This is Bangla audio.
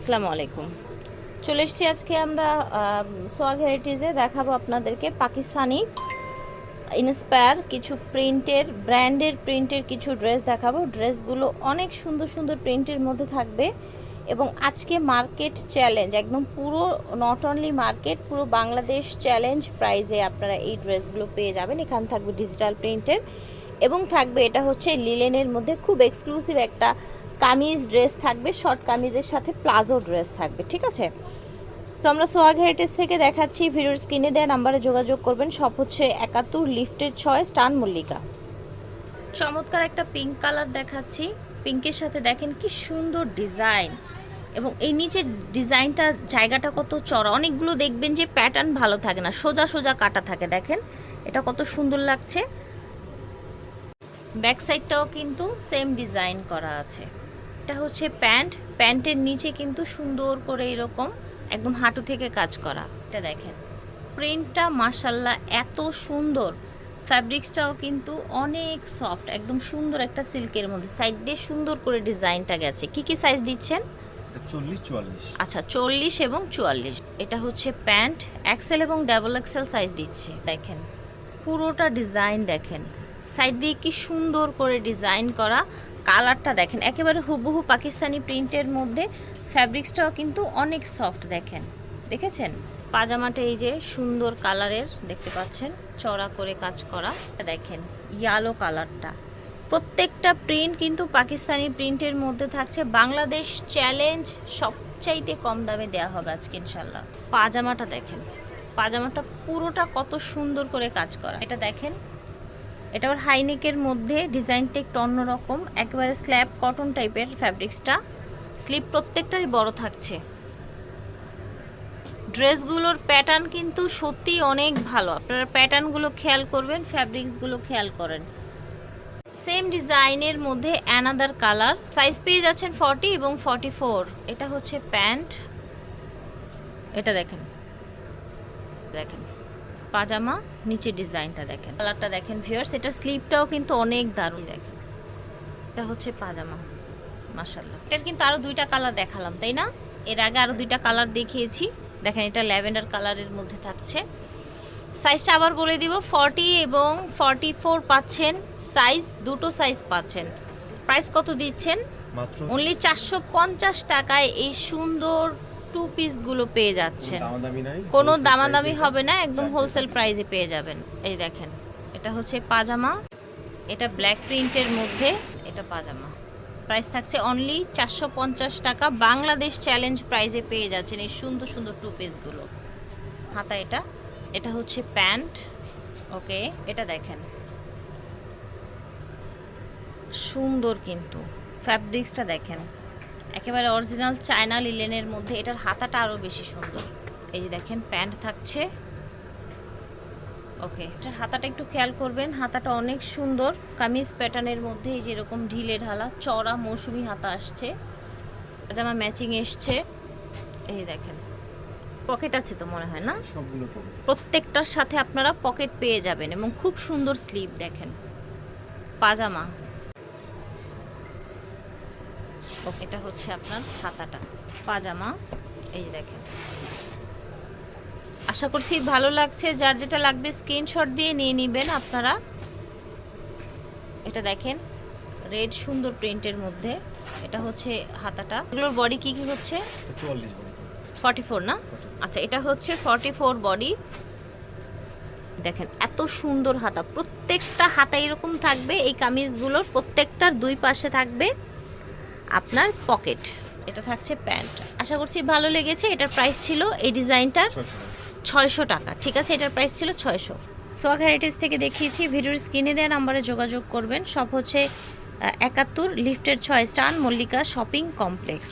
আসসালামু আলাইকুম। চলে এসেছি আজকে আমরা সোয়া ভ্যারাইটিসে দেখাবো আপনাদেরকে পাকিস্তানি ইন্সপায়ার কিছু প্রিন্টের, ব্র্যান্ডের প্রিন্টের কিছু ড্রেস দেখাবো। ড্রেসগুলো অনেক সুন্দর সুন্দর প্রিন্টের মধ্যে থাকবে এবং আজকে মার্কেট চ্যালেঞ্জ, একদম পুরো নট অনলি মার্কেট, পুরো বাংলাদেশ চ্যালেঞ্জ প্রাইজে আপনারা এই ড্রেসগুলো পেয়ে যাবেন। এখানে থাকবে ডিজিটাল প্রিন্টের এবং থাকবে, এটা হচ্ছে লিলেনের মধ্যে খুব এক্সক্লুসিভ একটা কামিজ ড্রেস থাকবে, শর্ট কামিজের সাথে প্লাজো ড্রেস থাকবে, ঠিক আছে? সো আমরা সোহাগ হেরিটেজ থেকে দেখাচ্ছি, ভিডিওর স্ক্রিনে দেওয়া নাম্বারে যোগাযোগ করবেন। সব হচ্ছে একাত্তর লিফটের ছয় স্টান মল্লিকা। চমৎকার একটা পিঙ্ক কালার দেখাচ্ছি। পিঙ্কের সাথে দেখেন কি সুন্দর ডিজাইন এবং এই নিচের ডিজাইনটা জায়গাটা কত চড়া অনেকগুলো দেখবেন যে প্যাটার্ন ভালো থাকে না, সোজা সোজা কাটা থাকে, দেখেন? এটা কত সুন্দর লাগছে। ব্যাক সাইডটাও কিন্তু সেম ডিজাইন করা আছে। এটা হচ্ছে প্যান্ট। প্যান্টের নিচে কিন্তু সুন্দর করে এরকম একদম হাঁটু থেকে কাজ করা। এটা দেখেন। প্রিন্টটা মাসাল্লাহ এত সুন্দর। ফ্যাব্রিক্সটাও কিন্তু অনেক সফট একদম সুন্দর একটা সিল্কের মধ্যে। সাইড দিয়ে সুন্দর করে ডিজাইনটা গেছে। কি কি সাইজ দিচ্ছেন? আচ্ছা চল্লিশ এবং চুয়াল্লিশ। এটা হচ্ছে প্যান্ট। এক্সেল এবং ডাবল এক্সেল সাইজ দিচ্ছে। দেখেন পুরোটা ডিজাইন দেখেন। সাইড দিয়ে কি সুন্দর করে ডিজাইন করা। কালারটা দেখেন। একেবারে হুবহু পাকিস্তানি প্রিন্টের মধ্যে ফ্যাব্রিক্সটাও কিন্তু অনেক সফট দেখেন। দেখেছেন? পাজামাটা এই যে সুন্দর কালারের দেখতে পাচ্ছেন। চড়া করে কাজ করা। দেখেন ইয়ালো কালারটা। প্রত্যেকটা প্রিন্ট কিন্তু পাকিস্তানি প্রিন্টের মধ্যে থাকছে। বাংলাদেশ চ্যালেঞ্জ সবচাইতে কম দামে দেওয়া হবে আজকে ইনশাল্লাহ পাজামাটা দেখেন। পাজামাটা পুরোটা কত সুন্দর করে কাজ করা। এটা দেখেন এটা আবার হাইনেকের মধ্যে ডিজাইনটা একটু অন্যরকম, একেবারে স্ল্যাব কটন টাইপের ফ্যাব্রিক্সটা। স্লিপ প্রত্যেকটাই বড় থাকছে। ড্রেসগুলোর প্যাটার্ন কিন্তু সত্যি অনেক ভালো। আপনারা প্যাটার্নগুলো খেয়াল করবেন, ফ্যাব্রিক্সগুলো খেয়াল করেন। সেম ডিজাইনের মধ্যে অ্যানাদার কালার সাইজ পেয়ে যাচ্ছেন ফর্টি এবং ফর্টি ফোর এটা হচ্ছে প্যান্ট। এটা দেখেন। দেখেন। পাজামা নিচে ডিজাইনটা দেখেন। কালারটা দেখেন ভিউয়ার্স এটা স্লিপটাও কিন্তু অনেক দারুণ দেখেন। এটা হচ্ছে পাজামা মাশাল্লাহ এটার কিন্তু আরও দুইটা কালার দেখালাম তাই না? এর আগে আরও দুইটা কালার দেখিয়েছি। দেখেন এটা ল্যাভেন্ডার কালারের মধ্যে থাকছে। সাইজটা আবার বলে দিব ফর্টি এবং ফর্টি ফোর পাচ্ছেন। সাইজ দুটো সাইজ পাচ্ছেন। প্রাইস কত দিচ্ছেন? মাত্র অনলি চারশো পঞ্চাশ টাকায় এই সুন্দর টু পিসগুলো পেয়ে যাচ্ছেন। কোনো দামাদামি হবে না একদম হোলসেল। প্রাইসে পেয়ে যাবেন। এই দেখেন এটা হচ্ছে পাজামা এটা ব্ল্যাক প্রিন্টের মধ্যে এটা পাজামা। প্রাইস থাকছে অনলি চারশো পঞ্চাশ টাকা। বাংলাদেশ চ্যালেঞ্জ প্রাইসে পেয়ে যাচ্ছেন এই সুন্দর সুন্দর টু পিসগুলো হাতা এটা এটা হচ্ছে প্যান্ট ওকে এটা দেখেন। সুন্দর কিন্তু ফ্যাব্রিক্সটা দেখেন। একেবারে অরিজিনাল চায়না লিলেনের মধ্যে এটার হাতাটা আরও বেশি সুন্দর। এই যে দেখেন প্যান্ট থাকছে। ওকে এটার হাতাটা একটু খেয়াল করবেন হাতাটা অনেক সুন্দর। কামিজ প্যাটার্নের মধ্যে এই যে এরকম ঢিলে ঢালা চড়া মৌসুমি হাতা আসছে। জামা ম্যাচিং এসছে। এই দেখেন পকেট আছে তো মনে হয় না? সবগুলো প্রত্যেকটার সাথে আপনারা পকেট পেয়ে যাবেন এবং খুব সুন্দর স্লিভ দেখেন। পাজামা ওকে, এটা হচ্ছে আপনার হাতাটা। পাজামা। এই দেখেন। আশা করছি ভালো লাগছে। যার যেটা লাগবে স্ক্রিনশট দিয়ে নিয়ে নেবেন আপনারা। এটা দেখেন রেড সুন্দর প্রিন্টের মধ্যে। এটা হচ্ছে হাতাটা। এগুলোর বডি কি কি হচ্ছে? ফর্টি ফোর না? আচ্ছা এটা হচ্ছে ফর্টি ফোর বডি দেখেন এত সুন্দর হাতা। প্রত্যেকটা হাতা এরকম থাকবে। এই কামিজগুলোর প্রত্যেকটার দুই পাশে থাকবে। আপনার পকেট। এটা থাকছে প্যান্ট। আশা করছি ভালো লেগেছে। এটার প্রাইস ছিল এই ডিজাইনটার ছয়শো টাকা। ঠিক আছে এটার প্রাইস ছিল ছয়শো। সোয়াগ হ্যারিটেজ থেকে দেখিয়েছি ভিডিওর স্ক্রিনে দেওয়া নাম্বারে যোগাযোগ করবেন। সব হচ্ছে একাত্তর লিফটের ছয় স্টান মল্লিকা শপিং কমপ্লেক্স